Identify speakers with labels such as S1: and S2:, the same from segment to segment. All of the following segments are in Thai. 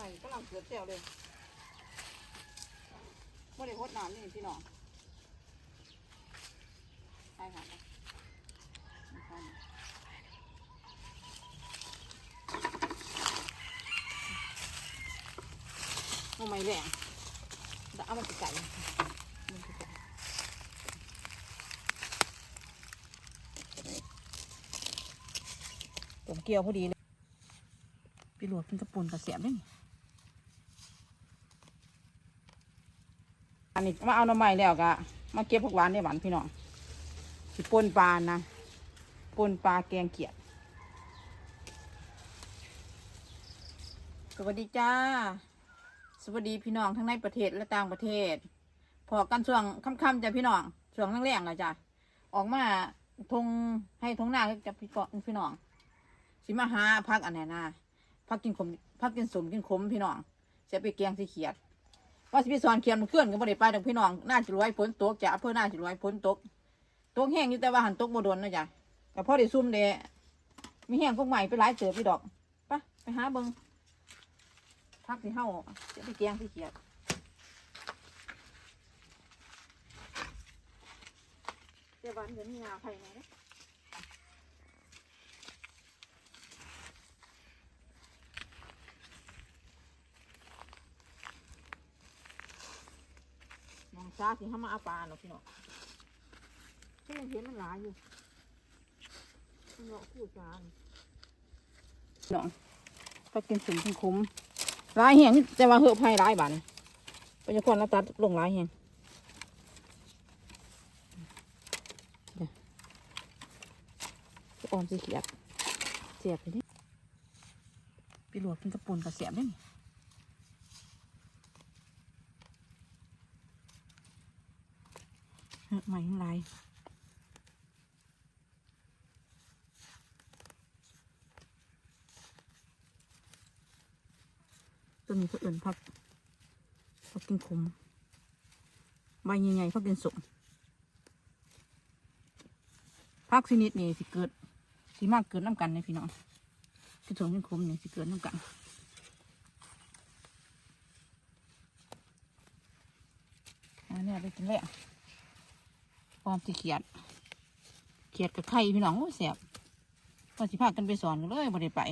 S1: ม่กำลังเกิดแซวเลยไม่ได้โคตรน้ำนี่พี่น้องใช่ค่ะไม่ใช่นะเอาไม่แรงเดี๋ยวเอามาติดไก่มันติดไก่ผมเกี่ยวพอดีเลย ไปหลวกกินกระปุนกระเสียบด้วยนี่ นนี้มาเอาหน้ำใหม่แล้วกะมาเก็บผักหวานในหวานพี่น้องสิปนปลานะปนปลาแกงเขียดสวัสดีจ้า สวัสดีพี่น้องทั้งในประเทศและต่างประเทศ พอกันช่วงค่ำๆจ้ะพี่น้องช่วงแรงๆแล้วจ้ะออกมาทงให้ทงหน้าจะพี่ก่อนพี่น้องสิมาหาพักอันไหนนะพักกินขมพักกินสมกินขมพี่น้องจะไปแกงสีเขียด ว่าสิไปสอนเขียนมันเคลื่อนก็บ่ได้ไปดอกพี่น้องน่าจะรวยฝนตกจ้ะอำเพื่อน่าจะรวยฝนตกตกแห้งอยู่แต่ว่าหันตกบ่โดนนะจ้ะแต่พอได้ซุ่มเดะมีแห้งพวกใหม่ไปหลายเติบพี่ดอกไปไปหาเบิงพักสิเฮาจะไปแกงสีเขียดเดี๋ยววันเดี๋ยวมีงาไผ่ไหนเด้ มอง ซ้าสิห้ามาอาปลาเนาะพี่น้องก็ยังเห็นมันหลายอยู่มันเลาะคู่จานน้องก็กินสุ่มกินคุ้มหลายแหงแต่ว่าเหอะไผ่หลายบานปัญญาคนเราตัดลงหลายแหงเดี๋ยวจะออมสีเขียดเสียบไปดิไปหลวกกินกระปุนกับเสียบได้นี่ เออใหม่างหลายตัวนี้ก็เอื่นพักพักกินขมใบใหญ่ๆพักกินสมพักชนิดนี้สิเกิดสิมากเกิดน้ำกันในพี่น้องกินสมกินขมนี่สิเกิดน้ำกันอันนี้ไปกินแล้ว ออมสิเขียด เขียดกับไข่พี่น้องโอ้ยบว่าสิพากันไปสอนกันเลยบ่ได้ไป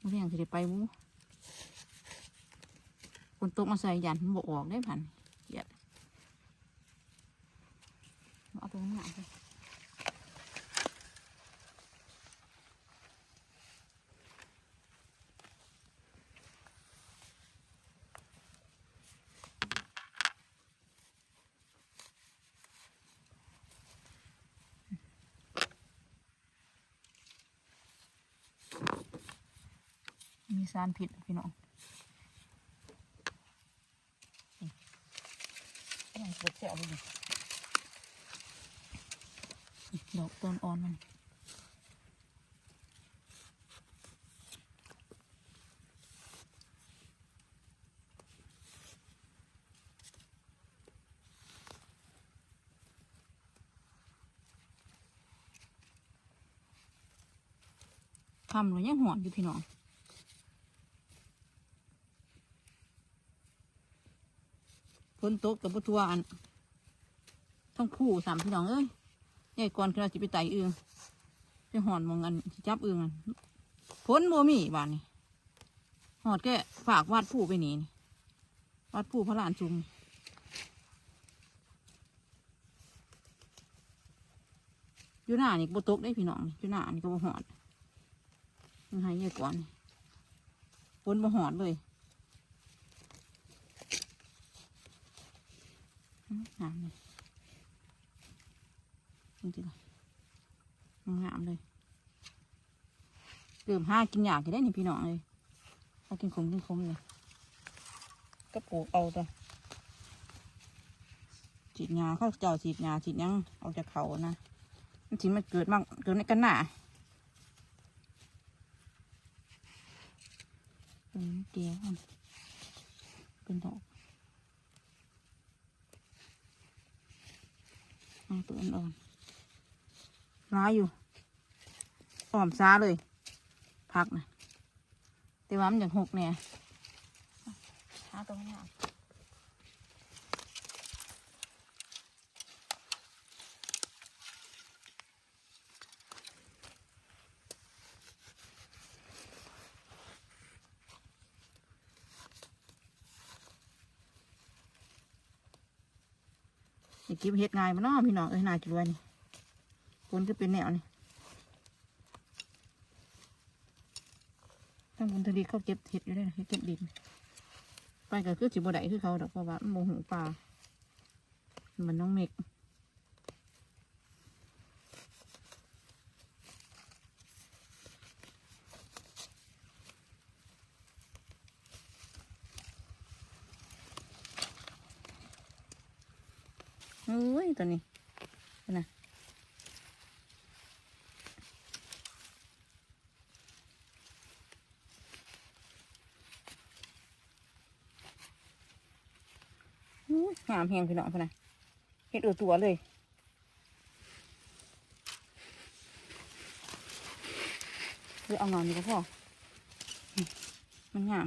S1: บ่ได้ยังสิได้ไปมูคนตกมาใส่ยันมันบ่ออกได้พันเขียดเอาตัวหน้าไป สารพิษพี่น้องยังปวดแสบเลยดอกต้นอ่อนมันคำหรือยังหอนอยู่พี่น้อง นตกกับบัวอันต้องคู่สามพี่น้องเอ้ยใหญ่ก่อนคือเราจะไปไต่เอืองไปหอนมองอันสิจับเอืองอันฝนโมมี่บ้านนี่หอดแกฝากวาดผู้ไปหนีนี่วาดผู้พระลานจุมอยู่หน้านี่บัตกได้พี่น้องอยู่หน้านี่ก็บ่หอดยังไงใหญ่ก่อนนี่ฝนบ่หอดเลย งามเลยจริงๆงามเลยเริ่มห้ากินอยากจะได้นี่พี่น้องเลยเอากินขมกินขมเลยก็ปลูกเอาตัวฉีดยาเขาเจ้าฉีดยาฉีดยังเอาจากเขานะมันฉีดมันเกิดมากเกิดในกันหนาเป็นเดียวเป็นดอก องตัวอ่อนๆร้ายอยู่หอมซาเลย พักนะแต่ว่ามันอย่างหกเนี่ยหาตรงนี้ ก็บเห็ดง่ายมาเนาะพี่น้องเอ้ยน่าจะรวยนี่คนก็เป็นแนวนี่ทั้งบนทะเลเขาเก็บเห็ดอยู่ได้นะเก็บดิน ไปก็คือสิบได้คือเขาดอกเพราะว่ามันโมโหปลามันน้องเมก ตัวนี้นะโอ้ยงามแหงพี่น้องพนะเห็ดอือตัวเลยหรือเอางามนี่ก็พออืมมันงาม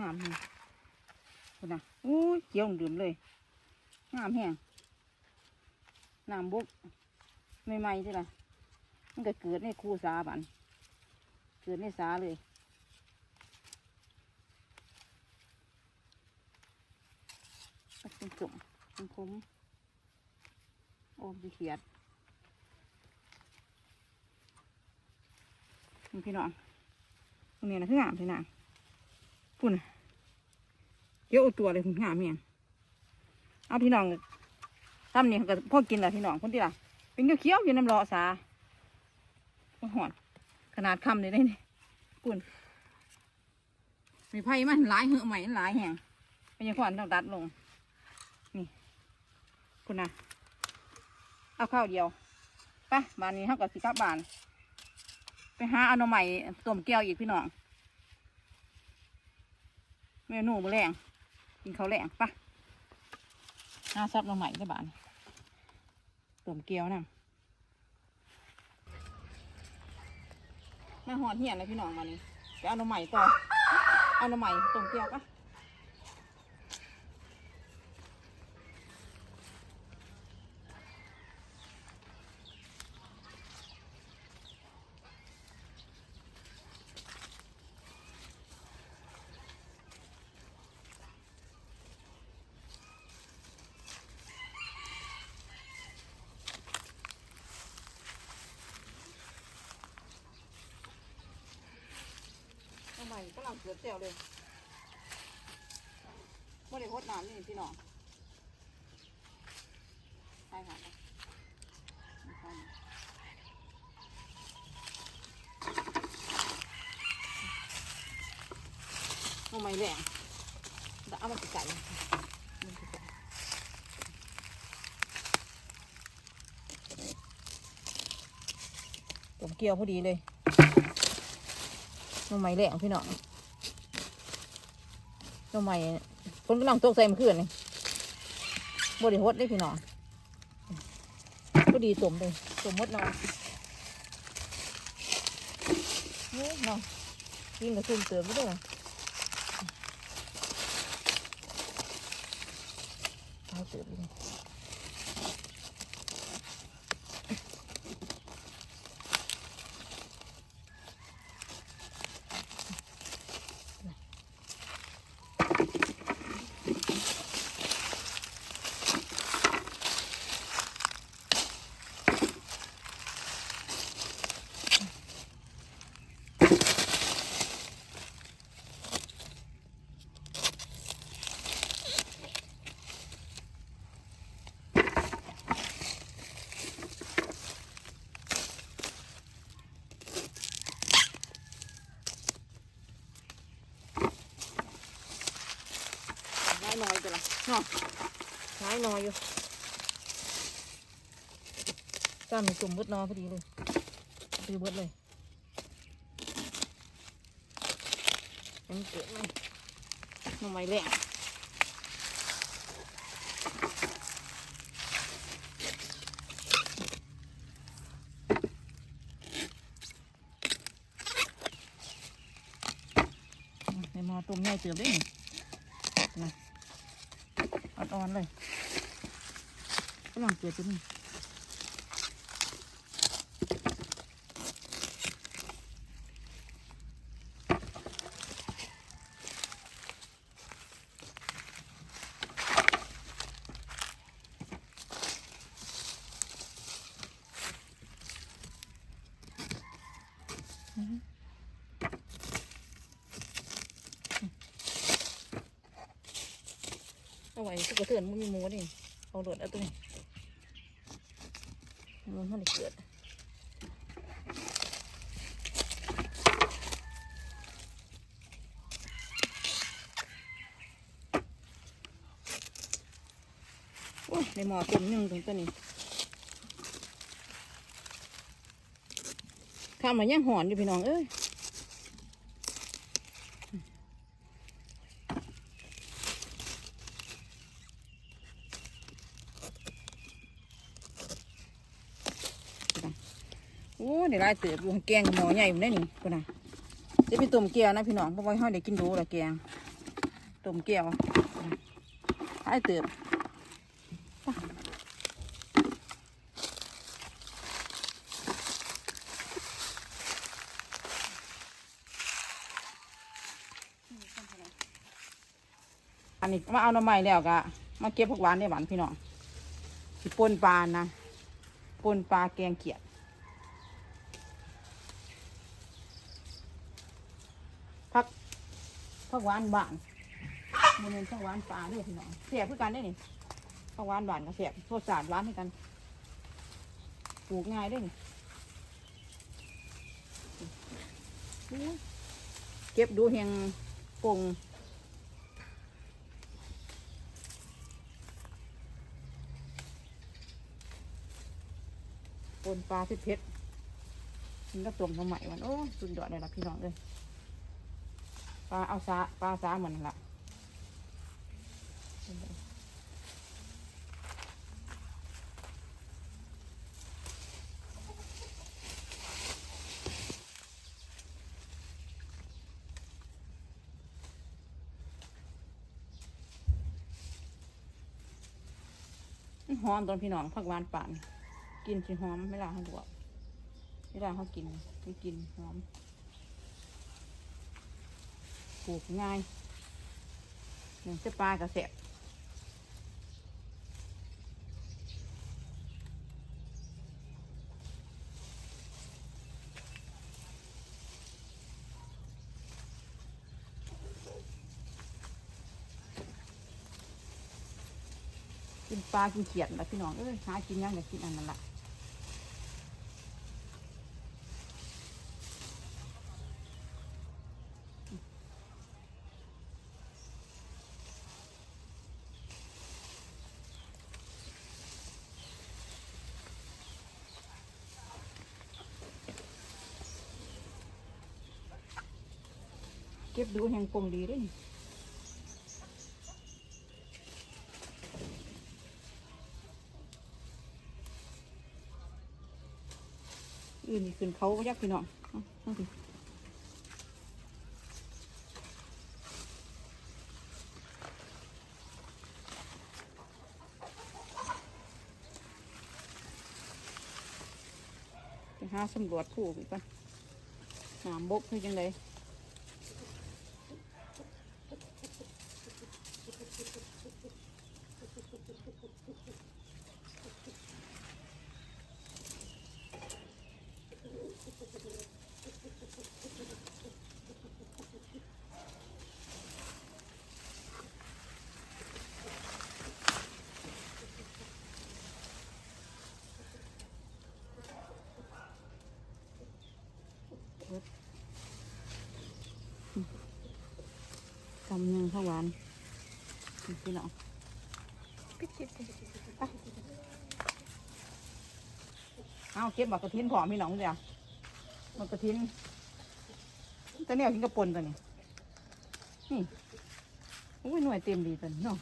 S1: งามมึงเนี่ยงามเลยคนะอุ้ยเกี่ยวดื่มเลย งามแห้งน้ำบุกใหม่ๆใช่ไหมมันก็เกิดในคูสาบัน เกิดในสาเลยก็เป็นจุ่มเป็นคุ้มโอ้ดีเขียดพี่น้องตรงนี้นะคืองามพี่นางพุ่น เยอะตัวเลยคุณงามเมียงเอาพี่น้องทำนี่ก็พ่อกินแหละพี่น้องคนที่ละเป็นเขียวๆอยู่น้ำรอสาหอนขนาดคำเลยได้นี่ปุ่นมีไผ่มันหลายเหอใหม่หลายแห่งเป็นยังขวัญต้องตัดลง นี่คุณนะเอาข้าวเดียวไปบานนี้เท่ากับสิกับบาน ไปหาอานใหม่ต้มแก้วอีกพี่น้องเมนูมื้อแรง กินข้าวแรงปะน่าซับลงใหม่ได้บ้านต่มเกี๊ยวนะมาหอนเหียนเลยพี่น้องมานี่ไปเอาหน่อใหม่ต่อ เอาหน่อใหม่ต่มเกี๊ยวปะห น่อใหม่ก็ลังเกือเจียวเลยไม่ได้พดน้ำนี่พี่น้องใช่ค่ะไม่ใหน่อใหม่แรงแต่เอามาติดไก่ตุ่มเกี๊ยวพอดีเลยหน่อไม้แหลงพี่น้อง หน่อไม้คนกำลังตกใส่เมื่อคืนนี่บริหดได้พี่น้องก็ดีสมเลยสมมดเนาะเฮ้ยเนาะกินกับซุ่มเติมก็ได้เหรอเอาเติมไปเลยน้อยน้อยจ้ะล่ะเนาะ น้อยจ้ามีกลุ่มเบิดนอพอดีเลยดีเบิดเลยยังเกิดไหมหน่อไม้แรงในหม้อต้มใหญ่เติมได้หนะอ่อนๆเลย ก็ลองเกลือจุดนึงเอาไว้สุกกระเทือนมันมีหมูนี่เอาโดดเอาตัวนี้ มันมันเกิดโอ้ยในหม้อต้มยังถึงตัวนี้ข้ามมาย่างหอนอยู่พี่น้องเอ้ย ลายเติบอแกงกับหมอใหญ่ผมได้นี่คนน่ะจะเป็นต้มแก้วนะพี่น้องเพราะว่าห้อยเด็กกินดูละแกงต้มแก้วลายเติบอันนี้มาเอาหน่อไม้แล้วก็มาเก็บผักหวานได้หวานพี่น้องปนปลานะปนปลาแกงเขียด ผักผั กหวานบานมันเป็นผักหวานปลาด้วยพี่น้องเสียบเพื่อกันได้นี่ผักหวานบานก็เสียบโทษสารหวานให้กันปลูกง่ายได้นี่อู้ยเก็บดูเฮงปงปนปลาเพชรๆกินกับต้มสมัยมันโอ้สุดยอดเลยล่ะพี่น้องเลย ปลาเอาซาปลาซาเหมือนละหอมตอนพี่น้องผักหวานป่าน กินสิหอมไม่ลาเขาดูอะไม่ลาเขากินไม่กินหอม ลูกง่ายหนึ่งจะปลากระแสบกินปลากินเขียดแล้วพี่น้องเอ้ยหากินยังอยากกินอันนั้นละ ก็บดูแห่งปงดีเด้วยนี่อื่นนี่ขึ้นเขาก็ยักพี่น้องเอาเอาสิหาสำรวจผู้อีกปะหามบกคือจังไง ข้าวหวานนี่พี่น้องเอาเก็บบักกระทินผอมพี่น้องเดียวบักกระทินตัวนี้เอากินกระปนตัวนี้นี่โอ้ยหน่วยเต็มดีตอนนี้เนาะ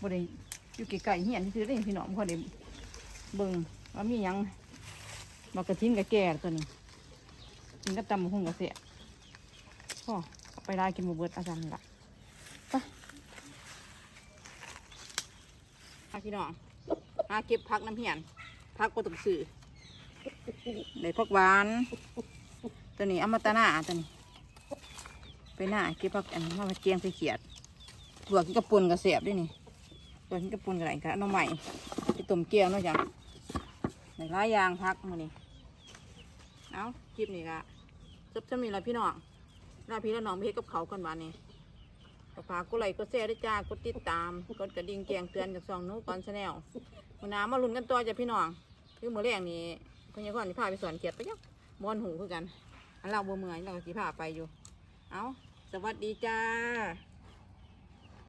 S1: บ่ได้อยู่ไกลๆเหียนซื้อได้พี่น้องพอได้เบิ่งว่ามียังมากกระทิ้นกับแก่ตัวนี้กินกับตำหุ่งกับเสีย พ่อไปได้กินหมูเบิดอาจารย์ละไปหาพี่น้องหาเก็บพักน้ำเหียนพักก็ต้องซื้อได้พักหวาน ตัวนี้อมตะหน้าตัวนี้ ไปหน้าเก็บพักอันนี้มาเจียงใส่เขียดตัวกินกระปุนกระเสียบด้วยนี่ตัวกินกระปุนกระไรกะน้องใหม่ไปต้มเกียวเนาะจ้ะในร้ายยางพักมานี่เอาคลิปนี้กะจบจะมีอะไรพี่น้อง น้าพี่และน้องไปเฮ็ดกับเขากันบ้านนี้ก็ฝากกดไลค์กดแชร์ด้วยจ้ากดติดตามกดกระดิ่งแกงเตือนจากซองนู้ก่อนชาแนลวันน้มาลุ้นกันต่อจ้ะพี่น้องคือมือแรกนี่พญาก่อนที่พาไปสอนเขียดไปยังบอนหูคือกันอันเราบ่เมื่อยเราก็สิพาไปอยู่ เอาสวัสดีจ้า